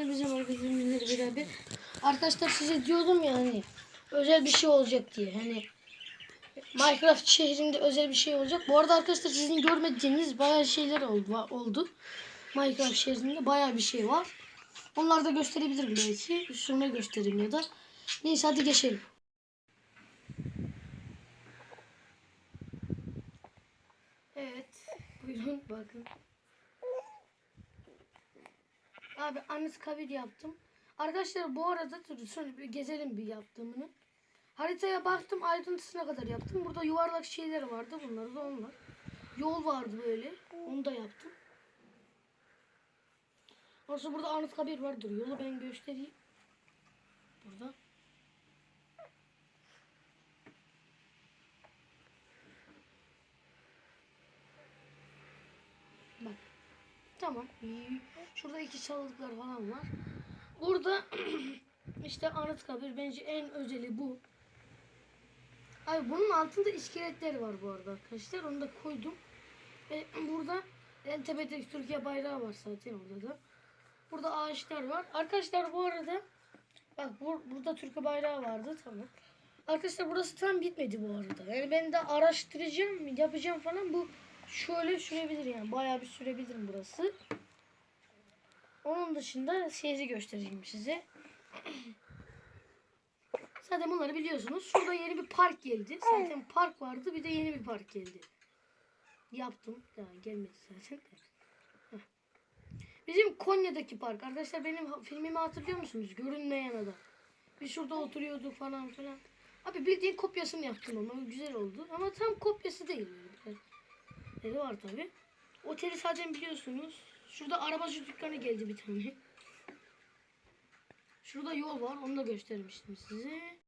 edeceğim arkadaşlar beraber. Arkadaşlar size diyordum ya hani özel bir şey olacak diye. Hani Minecraft şehrinde özel bir şey olacak. Bu arada arkadaşlar sizin görmediğiniz bayağı şeyler oldu. oldu. Minecraft şehrinde bayağı bir şey var. Onları da gösterebilirim belki. Şunu göstereyim ya da. Neyse hadi geçelim. Evet. Buyurun bakın. Abi Anıtkabir yaptım. Arkadaşlar bu arada dur şöyle bir gezelim bir yaptığımını. Haritaya baktım ayrıntısına kadar yaptım. Burada yuvarlak şeyler vardı. Bunlar da onlar. Yol vardı böyle. Onu da yaptım. Orası burada Anıtkabir vardır. Yolu ben göstereyim. Burada. Bak. Tamam. Şurada iki çalılıklar falan var. Burada işte Anıtkabir bence en özeli bu. Abi bunun altında iskeletler var bu arada arkadaşlar. Onu da koydum. Ve burada en tepedeki Türkiye bayrağı var zaten orada da. Burada ağaçlar var. Arkadaşlar bu arada bak bur- burada Türkiye bayrağı vardı tamam. Arkadaşlar burası tam bitmedi bu arada. Yani ben de araştıracağım, yapacağım falan. Bu şöyle sürebilir yani. Bayağı bir sürebilirim burası. Onun dışında şehri göstereyim size. Zaten bunları biliyorsunuz. Şurada yeni bir park geldi. Zaten park vardı. Bir de yeni bir park geldi. Yaptım. Daha gelmedi zaten. Heh. Bizim Konya'daki park. Arkadaşlar benim filmimi hatırlıyor musunuz? Görünmeyen adam. Biz şurada oturuyorduk falan filan. Abi bildiğin kopyasını yaptım ama güzel oldu. Ama tam kopyası değil. Yeri var tabi. Oteli zaten biliyorsunuz. Şurada arabacı dükkanı geldi bir tane. Şurada yol var. Onu da göstermiştim size.